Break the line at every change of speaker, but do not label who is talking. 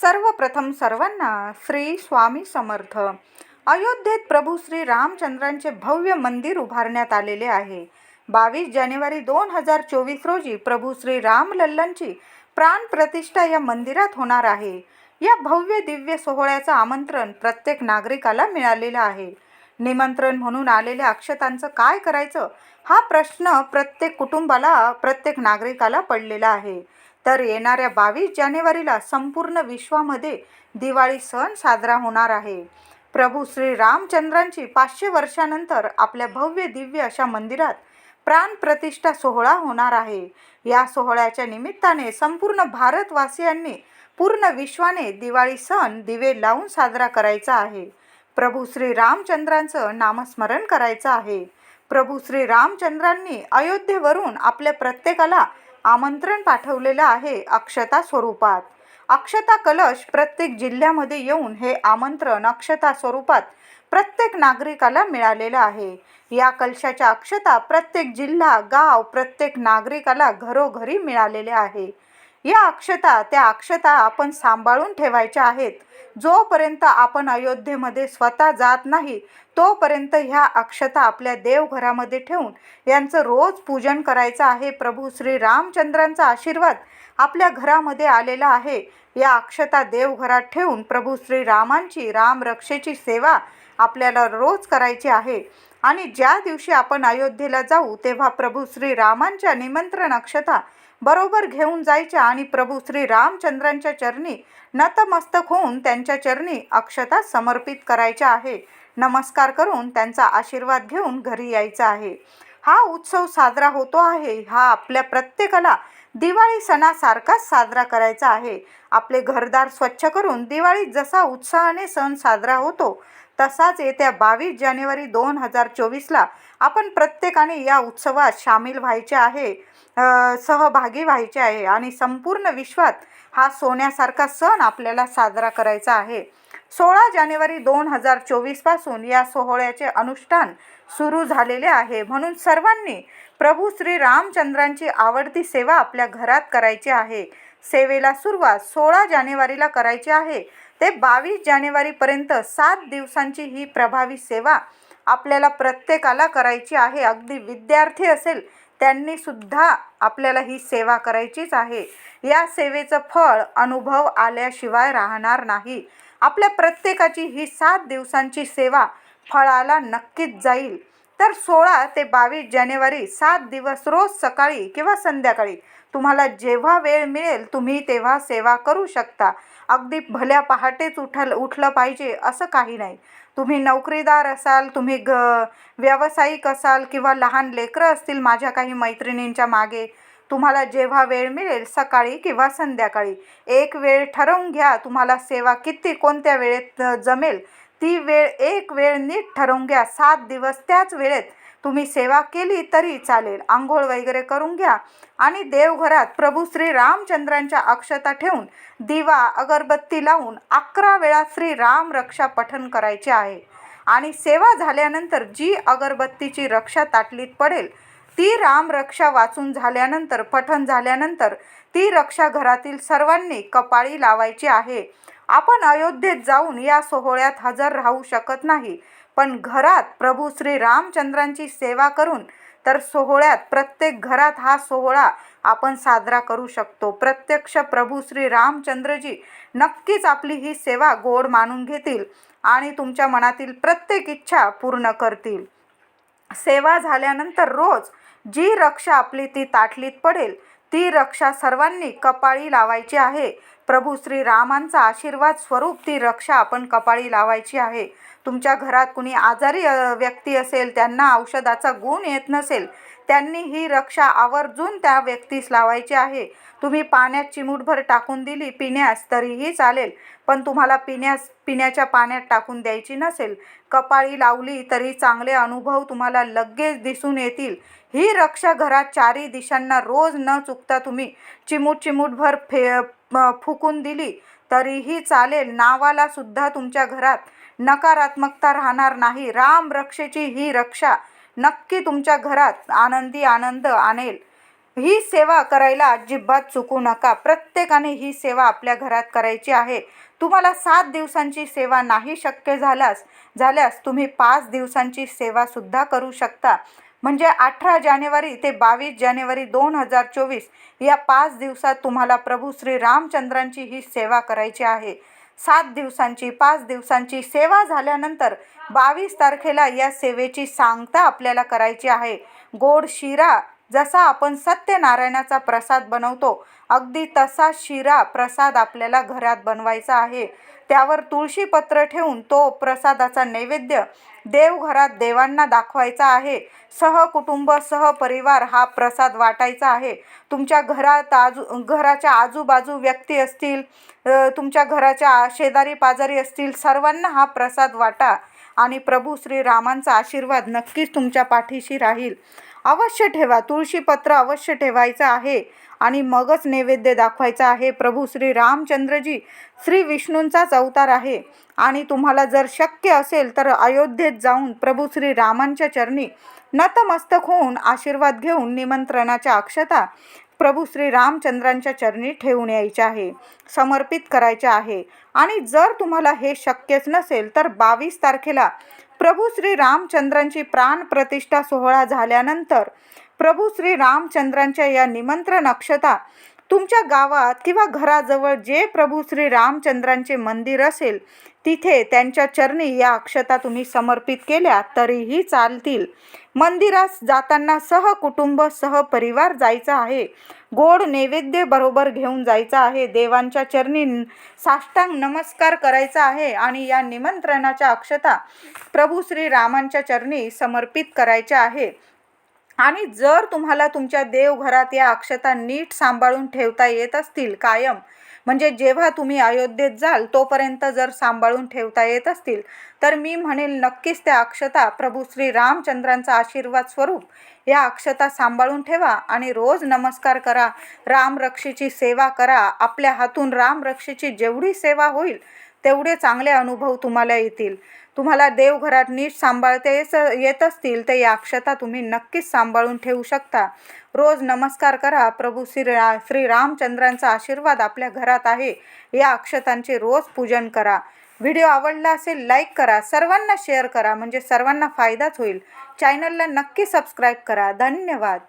सर्वप्रथम सर्वांना श्री स्वामी समर्थ. अयोध्येत प्रभू श्री रामचंद्रांचे भव्य मंदिर उभारण्यात आलेले आहे. बावीस जानेवारी दोन हजार चोवीस रोजी प्रभू श्री रामलल्लांची प्राणप्रतिष्ठा या मंदिरात होणार आहे. या भव्य दिव्य सोहळ्याचं आमंत्रण प्रत्येक नागरिकाला मिळालेलं आहे. निमंत्रण म्हणून आलेल्या अक्षतांचं काय करायचं हा प्रश्न प्रत्येक कुटुंबाला प्रत्येक नागरिकाला पडलेला आहे. तर येणाऱ्या बावीस जानेवारीला संपूर्ण विश्वामध्ये दिवाळी सण साजरा होणार आहे. प्रभू श्री रामचंद्रांची पाचशे वर्षानंतर आपल्या भव्य दिव्य अशा मंदिरात प्राणप्रतिष्ठा सोहळा होणार आहे. या सोहळ्याच्या निमित्ताने संपूर्ण भारतवासियांनी पूर्ण विश्वाने दिवाळी सण दिवे लावून साजरा करायचा आहे. प्रभू श्री रामचंद्रांचं नामस्मरण करायचं आहे. प्रभू श्री रामचंद्रांनी अयोध्येवरून आपल्या प्रत्येकाला आमंत्रण पाठवलेलं आहे अक्षता स्वरूपात. अक्षता कलश प्रत्येक जिल्ह्यामध्ये येऊन हे आमंत्रण अक्षता स्वरूपात प्रत्येक नागरिकाला मिळालेलं आहे. या कलशाच्या अक्षता प्रत्येक जिल्हा गाव प्रत्येक नागरिकाला घरोघरी मिळालेल्या आहे. या अक्षता त्या अक्षता आपण सांभाळून ठेवायच्या आहेत. जोपर्यंत आपण अयोध्येमध्ये स्वतः जात नाही तोपर्यंत ह्या अक्षता आपल्या देवघरामध्ये ठेवून यांचं रोज पूजन करायचं आहे. प्रभू श्री रामचंद्रांचा आशीर्वाद आपल्या घरामध्ये आलेला आहे. या अक्षता देवघरात ठेवून प्रभू श्री रामांची रामरक्षेची सेवा आपल्याला रोज करायची आहे. आणि ज्या दिवशी आपण अयोध्येला जाऊ तेव्हा प्रभू श्री रामांच्या निमंत्रण अक्षता बरोबर घेऊन जायच्या आणि प्रभू श्री रामचंद्रांच्या चरणी नतमस्तक होऊन त्यांच्या चरणी अक्षता समर्पित करायच्या आहे. नमस्कार करून त्यांचा आशीर्वाद घेऊन घरी यायचा आहे. हा उत्सव साजरा होतो आहे. हा आपल्या प्रत्येकाला दिवाळी सणासारखाच साजरा करायचा आहे. आपले घरदार स्वच्छ करून दिवाळी जसा उत्साहाने सण साजरा होतो तसाच येत्या बावीस जानेवारी दोन हजार चोवीसला आपण प्रत्येकाने या उत्सवात सामील व्हायचे आहे सहभागी व्हायचे आहे आणि संपूर्ण विश्वात हा सोन्यासारखा सण आपल्याला साजरा करायचा आहे. सोळा जानेवारी दोन हजार चोवीसपासून या सोहळ्याचे अनुष्ठान सुरू झालेले आहे. म्हणून सर्वांनी प्रभू श्री रामचंद्रांची आवडती सेवा आपल्या घरात करायची आहे. सेवेला सुरुवात सोळा जानेवारीला करायची आहे. ते बावीस जानेवारीपर्यंत सात दिवसांची ही प्रभावी सेवा आपल्याला प्रत्येकाला करायची आहे. अगदी विद्यार्थी असेल त्यांनी सुद्धा आपल्याला ही सेवा करायचीच आहे. या सेवेचं फळ अनुभव आल्याशिवाय राहणार नाही. आपल्या प्रत्येकाची ही सात दिवसांची सेवा फळाला नक्कीच जाईल. तर सोळा ते बावीस जानेवारी सात दिवस रोज सकाळी किंवा संध्याकाळी तुम्हाला जेव्हा वेळ मिळेल तुम्ही तेव्हा सेवा करू शकता. अगदी भल्या पहाटेच उठल उठलं पाहिजे असं काही नाही. तुम्ही नोकरीदार असाल तुम्ही ग व्यावसायिक असाल किंवा लहान लेकरं असतील माझ्या काही मैत्रिणींच्या मागे तुम्हाला जेव्हा वेळ मिळेल सकाळी किंवा संध्याकाळी एक वेळ ठरवून घ्या तुम्हाला सेवा किती कोणत्या वेळेत जमेल ती वेळ एक वेळ नीट ठरवून घ्या. सात दिवस त्याच वेळेत तुम्ही सेवा केली तरी चालेल. आंघोळ वगैरे करून घ्या आणि देवघरात प्रभू श्री रामचंद्रांच्या अक्षता ठेवून दिवा अगरबत्ती लावून अकरा वेळा श्री राम रक्षा पठण करायचे आहे. आणि सेवा झाल्यानंतर जी अगरबत्तीची रक्षा ताटलीत पडेल ती राम रक्षा वाचून झाल्यानंतर पठण झाल्यानंतर ती रक्षा घरातील सर्वांनी कपाळी लावायची आहे. आपण अयोध्येत जाऊन या सोहळ्यात हजर राहू शकत नाही. पण घरात प्रभू श्री रामचंद्रांची सेवा करून तर सोहळ्यात प्रत्येक घरात हा सोहळा आपण साजरा करू शकतो. प्रत्यक्ष प्रभू श्री रामचंद्रजी नक्कीच आपली ही सेवा गोड मानून घेतील आणि तुमच्या मनातील प्रत्येक इच्छा पूर्ण करतील. सेवा झाल्यानंतर रोज जी रक्षा आपली ती ताटलीत पडेल ती रक्षा सर्वांनी कपाळी लावायची आहे. प्रभू श्री रामांचा आशीर्वाद स्वरूप ती रक्षा आपण कपाळी लावायची आहे. तुमच्या घरात कुणी आजारी व्यक्ती असेल त्यांना औषधाचा गुण येत नसेल त्यांनी ही रक्षा आवर्जून त्या व्यक्तीस लावायची आहे. तुम्ही पाण्यात चिमूटभर टाकून दिली पिण्यास तरीही चालेल पण तुम्हाला पिण्यास पिण्याच्या पाण्यात टाकून द्यायची नसेल. कपाळी लावली तरी चांगले अनुभव तुम्हाला लगेच दिसून येतील. ही रक्षा घरात चारी दिशांना रोज न चुकता तुम्ही चिमूट चिमूटभर फे फुकून दिली तरीही चालेल. नावाला सुद्धा तुमच्या घरात नकारात्मकता राहणार नाही. राम रक्षेची ही रक्षा नक्की तुमच्या घरात आनंदी आनंद आणेल. ही सेवा करायला अजिबात चुकू नका. प्रत्येकाने ही सेवा आपल्या घरात करायची आहे. तुम्हाला सात दिवसांची सेवा नाही शक्य झाल्यास झाल्यास तुम्ही पाच दिवसांची सेवासुद्धा करू शकता. म्हणजे अठरा जानेवारी ते बावीस जानेवारी दोन हजार चोवीस या पाच दिवसात तुम्हाला प्रभू श्री रामचंद्रांची ही सेवा करायची आहे. सात दिवसांची पाच दिवसांची सेवा झाल्यानंतर बावीस तारखेला या सेवेची सांगता आपल्याला करायची आहे. गोड शिरा जसा आपण सत्यनारायणाचा प्रसाद बनवतो अगदी तसा शिरा प्रसाद आपल्याला घरात बनवायचा आहे. त्यावर तुळशीपत्र ठेवून तो प्रसादाचा नैवेद्य देवघरात देवांना दाखवायचा आहे. सहकुटुंब सहपरिवार हा प्रसाद वाटायचा आहे. तुमच्या घरात आजू घराच्या आजूबाजू व्यक्ती असतील तुमच्या घराच्या शेजारी पाजारी असतील सर्वांना हा प्रसाद वाटा आणि प्रभू श्रीरामांचा आशीर्वाद नक्कीच तुमच्या पाठीशी राहील. अवश्य ठेवा. तुळशीपत्र अवश्य ठेवायचं आहे आणि मगच नैवेद्य दाखवायचा आहे. प्रभू श्री रामचंद्रजी श्री विष्णूंचाच अवतार आहे. आणि तुम्हाला जर शक्य असेल तर अयोध्येत जाऊन प्रभू श्री रामांच्या चरणी नतमस्तक होऊन आशीर्वाद घेऊन निमंत्रणाच्या अक्षता प्रभू श्री रामचंद्रांच्या चरणी ठेवून यायच्या आहे. समर्पित करायच्या आहे. आणि जर तुम्हाला हे शक्यच नसेल तर बावीस तारखेला प्रभू श्री रामचंद्रांची प्राणप्रतिष्ठा सोहळा झाल्यानंतर प्रभू श्री रामचंद्रांच्या या निमंत्रण अक्षता तुमच्या गावात किंवा घराजवळ जे प्रभू श्री रामचंद्रांचे मंदिर असेल तिथे त्यांच्या चरणी या अक्षता तुम्ही समर्पित केल्या तरीही चालतील. मंदिरास जाताना सहकुटुंब सहपरिवार जायचं आहे. गोड नैवेद्य बरोबर घेऊन जायचं आहे. देवांच्या चरणी साष्टांग नमस्कार करायचा आहे आणि या निमंत्रणाच्या अक्षता प्रभू श्री रामांच्या चरणी समर्पित करायच्या आहे. आणि जर तुम्हाला तुमच्या देवघरात या अक्षता नीट सांभाळून ठेवता येत असतील कायम म्हणजे जेव्हा तुम्ही अयोध्येत जाल तोपर्यंत जर सांभाळून ठेवता येत असतील तर मी म्हणेल नक्कीच त्या अक्षता प्रभू श्री रामचंद्रांचा आशीर्वाद स्वरूप या अक्षता सांभाळून ठेवा आणि रोज नमस्कार करा रामरक्षेची सेवा करा आपल्या हातून रामरक्षेची जेवढी सेवा होईल तेवढे चांगले अनुभव तुम्हाला येतील. तुम्हाला देवघरात नीट सांभाळता येस येत असतील तर या अक्षता तुम्ही नक्कीच सांभाळून ठेवू शकता. रोज नमस्कार करा. प्रभू श्री रा श्री रामचंद्रांचा आशीर्वाद आपल्या घरात आहे. या अक्षतांचे रोज पूजन करा. व्हिडिओ आवडला असेल लाईक करा. सर्वांना शेअर करा म्हणजे सर्वांना फायदाच होईल. चॅनलला नक्की सबस्क्राईब करा. धन्यवाद.